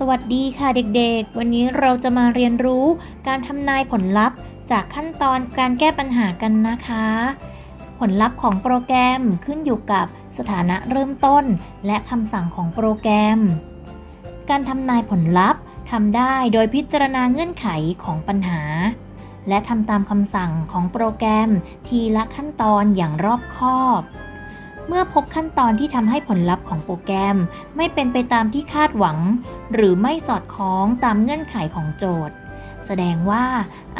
สวัสดีค่ะเด็กๆ วันนี้เราจะมาเรียนรู้การทำนายผลลัพธ์จากขั้นตอนการแก้ปัญหากันนะคะ ผลลัพธ์ของโปรแกรมขึ้นอยู่กับสถานะเริ่มต้น และคำสั่งของโปรแกรม การทำนายผลลัพธ์ทำได้โดยพิจารณาเงื่อนไขของปัญหา และทำตามคำสั่งของโปรแกรมทีละขั้นตอนอย่างรอบคอบ เมื่อพบขั้นตอนที่ทำให้ผลลัพธ์ของโปรแกรม ไม่เป็นไปตามที่คาดหวัง หรือไม่สอดคล้องตามเงื่อนไขของโจทย์ แสดงว่า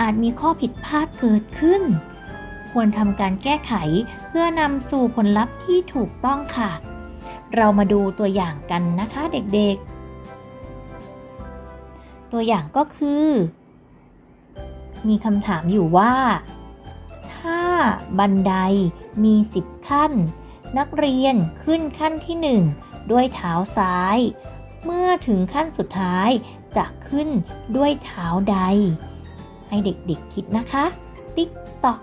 อาจมีข้อผิดพลาดเกิดขึ้น ควรทำการแก้ไขเพื่อนำสู่ผลลัพธ์ที่ถูกต้องค่ะ เรามาดูตัวอย่างกันนะคะเด็กๆ ตัวอย่างก็คือ มีคำถามอยู่ว่า ถ้าบันไดมี 10 ขั้น นักเรียนขึ้นขั้นที่ 1 ด้วยเท้าซ้าย เมื่อถึงขั้นสุดท้ายจะขึ้นด้วยเท้าใด ให้เด็กๆคิดนะคะ ติ๊กตอก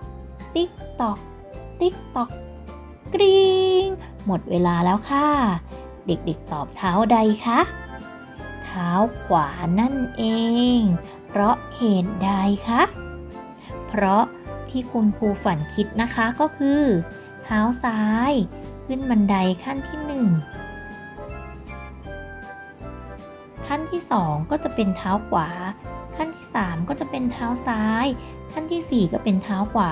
ติ๊กตอก ติ๊กตอก กริ๊งหมดเวลาแล้วค่ะ เด็กๆตอบเท้าใดคะ เท้าขวานั่นเอง เพราะเหตุใดคะ เพราะที่คุณครูฝันคิดนะคะก็คือ เท้าซ้าย ขึ้นบันไดขั้นที่หนึ่งขั้นที่สองก็จะเป็นเท้าขวา ขั้นที่สามก็จะเป็นเท้าซ้าย ขั้นที่สี่ก็เป็นเท้าขวา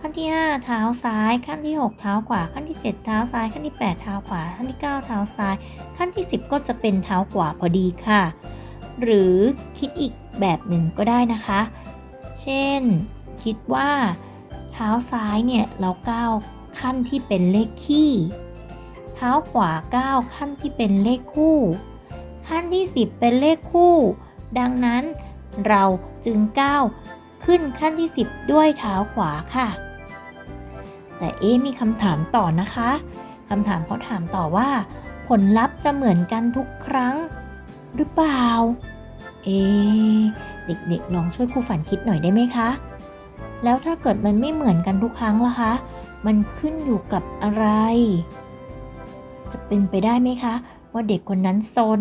ขั้นที่ห้าเท้าซ้าย ขั้นที่หกเท้าขวา ขั้นที่เจ็ดเท้าซ้าย ขั้นที่แปดเท้าขวา ขั้นที่เก้าเท้าซ้าย ขั้นที่สิบก็จะเป็นเท้าขวาพอดีค่ะ หรือคิดอีกแบบหนึ่งก็ได้นะคะ เช่น คิดว่าเท้าซ้ายเนี่ยเราก้าว ขั้นที่เป็นเลขคี่ เท้าขวาก้าวขั้นที่เป็นเลขคู่ ขั้นที่ 10 เป็นเลขคู่ ดังนั้นเราจึงก้าวขึ้นขั้นที่ 10 ด้วยเท้าขวาค่ะ แต่เอ๊มีคำถามต่อนะคะคำถามเขาถามต่อว่า ผลลัพธ์จะเหมือนกันทุกครั้ง หรือเปล่า เอเด็กๆลองช่วยครูฝันคิดหน่อยได้ไหมคะ แล้วถ้าเกิดมันไม่เหมือนกันทุกครั้งล่ะคะ มันขึ้นอยู่กับอะไร จะเป็นไปได้ไหมคะ ว่าเด็กคนนั้นซน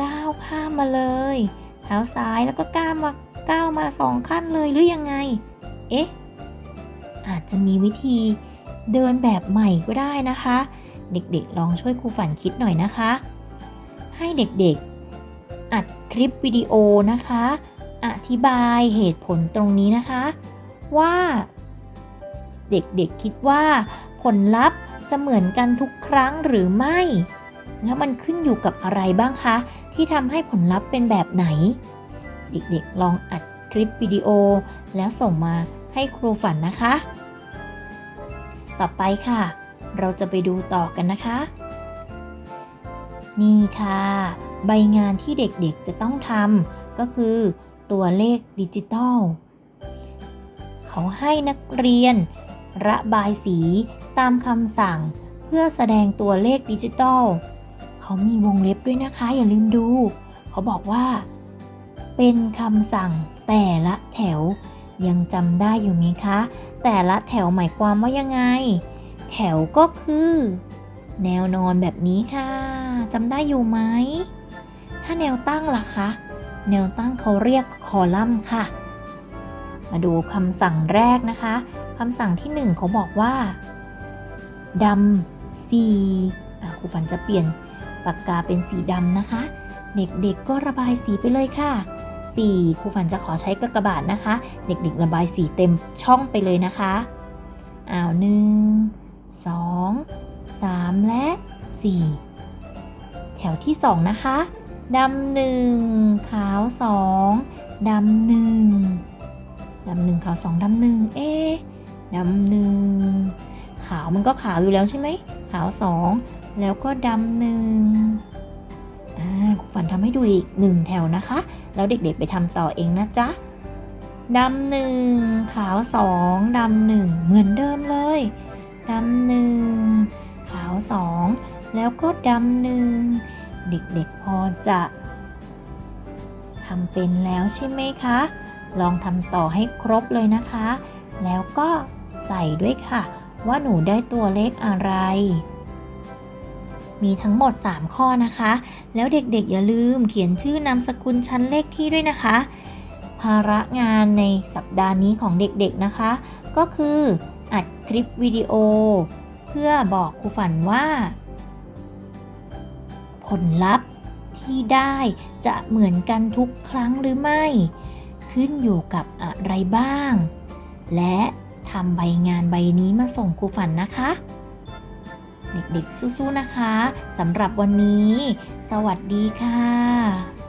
ก้าวข้ามมาเลย เท้าซ้ายแล้วก็ก้าวมาก้าวมาสองขั้นเลยหรือยังไง เอ๊ะ อาจจะมีวิธีเดินแบบใหม่ก็ได้นะคะ เด็กๆลองช่วยครูฝันคิดหน่อยนะคะ ให้เด็กๆ อัดคลิปวิดีโอนะคะ อธิบายเหตุผลตรงนี้นะคะ ว่า เด็กๆคิดว่า ผลลัพธ์จะเหมือนกันทุกครั้งหรือไม่ แล้วมันขึ้นอยู่กับอะไรบ้างคะ ที่ทำให้ผลลัพธ์เป็นแบบไหน เด็กๆลองอัดคลิปวิดีโอ แล้วส่งมาให้ครูฝันนะคะ ต่อไปค่ะ เราจะไปดูต่อกันนะคะ นี่ค่ะ ใบงานที่เด็กๆจะต้องทำก็คือ ตัวเลขดิจิตอลเขาให้นักเรียน ระบายสีตามคำสั่ง เพื่อแสดงตัวเลขดิจิตอลเขามีวงเล็บด้วยนะคะอย่าลืมดู เขาบอกว่า เป็นคำสั่งแต่ละแถว ยังจำได้อยู่ไหมคะ แต่ละแถวหมายความว่ายังไง แถวก็คือ แนวนอนแบบนี้ค่ะจำได้อยู่ไหม ถ้าแนวตั้งล่ะคะ แนวตั้งเขาเรียกคอลัมน์ค่ะ มาดูคำสั่งแรกนะคะ คำสั่งที่หนึ่งเขาบอกว่าดำสีครูฝันจะเปลี่ยนปากกาเป็นสีดำนะคะ เด็กๆก็ระบายสีไปเลยค่ะสีครูฝันจะขอใช้กากบาทนะคะ เด็กๆ ระบายสีเต็มช่องไปเลยนะคะอ้าวหนึ่งสองสามและสี่แถวที่สองนะคะดำหนึ่งขาวสองดำหนึ่งดำหนึ่งขาวสองดำหนึ่งเอ๊ ดำหนึ่งขาวมันก็ขาวอยู่แล้วใช่ไหมขาวสองแล้วก็ดำหนึ่งครูฝันทำให้ดูอีกหนึ่งแถวนะคะ แล้วเด็กๆไปทำต่อเองนะจ๊ะดำหนึ่งขาวสองดำหนึ่งเหมือนเดิมเลยดำหนึ่งขาวสองแล้วก็ดำหนึ่งเด็กๆพอจะทำเป็นแล้วใช่ไหมคะ ลองทำต่อให้ครบเลยนะคะ แล้วก็ ใส่ด้วยค่ะ ว่าหนูได้ตัวเลขอะไร มีทั้งหมด 3 ข้อนะคะ แล้วเด็กๆอย่าลืมเขียนชื่อนามสกุลชั้นเลขที่ด้วยนะคะ ภาระงานในสัปดาห์นี้ของเด็กๆนะคะ ก็คืออัดคลิปวิดีโอ เพื่อบอกครูฝันว่า ผลลัพธ์ที่ได้จะเหมือนกันทุกครั้งหรือไม่ ขึ้นอยู่กับอะไรบ้าง และ ทำใบงานใบนี้มาส่งครูฝันนะคะ เด็กๆสู้ๆนะคะสำหรับวันนี้ สวัสดีค่ะ